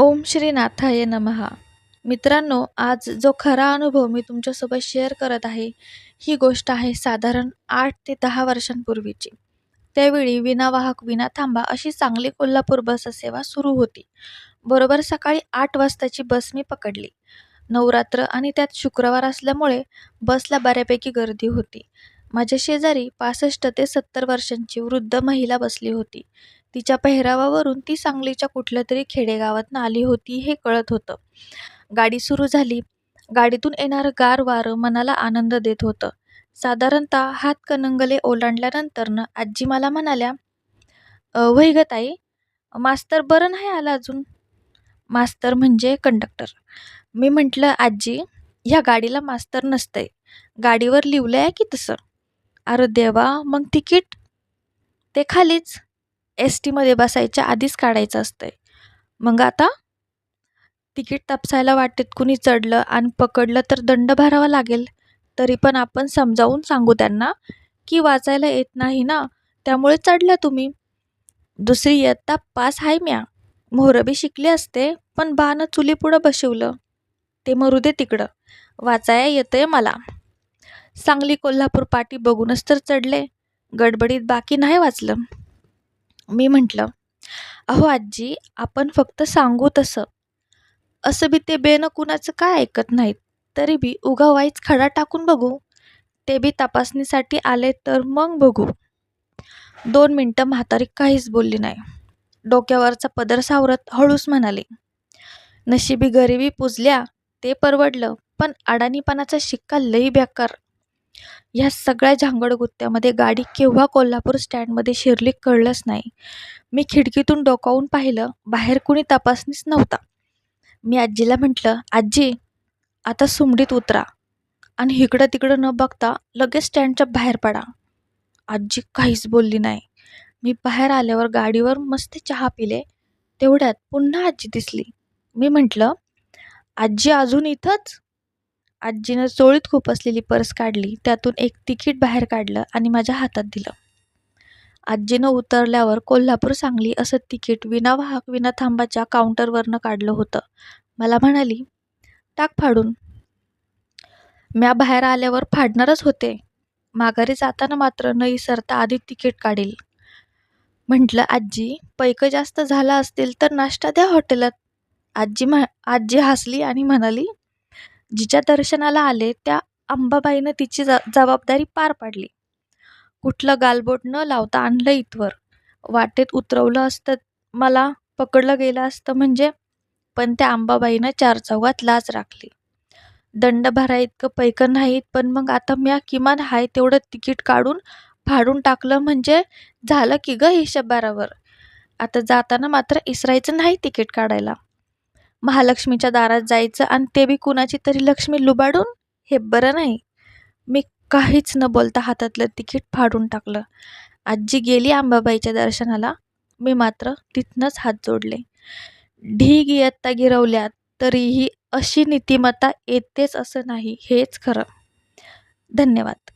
ओम श्री नाथाय नमः. मित्रांनो आज जो खरा अनुभव मी तुमच्यासोबत शेअर करत आहे ही गोष्ट आहे साधारण आठ ते दहा वर्षांपूर्वीची. त्यावेळी विनावाहक विना थांबा अशी चांगली कोल्हापूर बस सेवा सुरू होती. बरोबर सकाळी आठ वाजताची बस मी पकडली. नवरात्र आणि त्यात शुक्रवार असल्यामुळे बसला बऱ्यापैकी गर्दी होती. माझ्या शेजारी पासष्ट ते सत्तर वर्षांची वृद्ध महिला बसली होती. तिच्या पेहरावावरून ती सांगलीच्या कुठल्या तरी खेडेगावातनं आली होती हे कळत होतं. गाडी सुरू झाली. गाडीतून येणारं गार वारं मनाला आनंद देत होतं. साधारणतः हातकणंगले ओलांडल्यानंतरनं आजी मला म्हणाल्या वैगताई ताई मास्तर बरं नाही आला अजून? मास्तर म्हणजे कंडक्टर. मी म्हटलं आजी ह्या गाडीला मास्तर नसतंय. गाडीवर लिवलं आहे की तसं? अरे देवा मग तिकीट? ते खालीच. एस टीमध्ये बसायच्या आधीच काढायचं असतं आहे मग आता तिकीट तापसायला वाटेत कुणी चढलं आणि पकडलं तर दंड भरावा लागेल. तरी पण आपण समजावून सांगू त्यांना की वाचायला येत नाही ना त्यामुळे चढल्या तुम्ही. दुसरी इयत्ता पास आहे म्या. मोहरबी शिकले असते पण बानं चुलीपुढं बसवलं ते मरू दे तिकडं. वाचाया येतंय मला. सांगली कोल्हापूर पाटी बघूनच तर चढले. गडबडीत बाकी नाही वाचलं. मी म्हटलं अहो आजी आपण फक्त सांगू तसं. असं बी ते बेनं कुणाचं काय ऐकत नाहीत तरी बी उगा वाईच खडा टाकून बघू. ते बी तपासणीसाठी आले तर मग बघू. दोन मिनटं म्हातारी काहीच बोलली नाही. डोक्यावरचा पदर सावरत हळूच म्हणाले नशिबी गरिबी पुजल्या ते परवडलं पण अडाणीपणाचा शिक्का लई बेकार. ह्या सगळ्या झांगडगुत्त्यामध्ये गाडी केव्हा कोल्हापूर स्टँडमध्ये शिरली कळलंच नाही. मी खिडकीतून डोकावून पाहिलं बाहेर कुणी तपासणीच नव्हता. मी आजीला म्हटलं आजी आता सुमडीत उतरा आणि इकडं तिकडं न बघता लगेच स्टँडच्या बाहेर पडा. आजी काहीच बोलली नाही. मी बाहेर आल्यावर गाडीवर मस्त चहा पिले. तेवढ्यात पुन्हा आजी दिसली. मी म्हटलं आजी अजून इथंच? आजीनं चोळीत खूप असलेली पर्स काढली त्यातून एक तिकीट बाहेर काढलं आणि माझ्या हातात दिलं. आजीनं उतरल्यावर कोल्हापूर सांगली असं तिकीट विनावाहक विनाथांबाच्या काउंटरवरनं काढलं होतं. मला म्हणाली टाक फाडून. म्या बाहेर आल्यावर फाडणारच होते. माघारी जाताना मात्र न इसरता आधी तिकीट काढील. म्हटलं आजी पैक जास्त झाला असतील तर नाश्ता द्या हॉटेलात. आजी म्ह आजी हसली आणि म्हणाली जिच्या दर्शनाला आले त्या अंबाबाईनं तिची ज जबाबदारी पार पाडली. कुठलं गालबोट न लावता आणलं इथवर. वाटेत उतरवलं असतं मला पकडलं गेलं असतं म्हणजे पण त्या अंबाबाईनं चार चौघात लाच राखली. दंड भरा इतकं पैकं नाहीत पण मग आता म्या किमान हाय तेवढं तिकीट काढून फाडून टाकलं म्हणजे झालं की ग हिशेबारावर आता जाताना मात्र इसरायचं नाही तिकीट काढायला. महालक्ष्मीच्या दारात जायचं आणि ते बी कुणाची तरी लक्ष्मी लुबाडून? हे बरं नाही. मी काहीच न बोलता हातातलं तिकीट फाडून टाकलं. आजी गेली अंबाबाईच्या दर्शनाला. मी मात्र तिथनंच हात जोडले. ढीग इयत्ता गिरवल्यात तरीही अशी नीतिमत्ता येतेच असं नाही हेच खरं. धन्यवाद.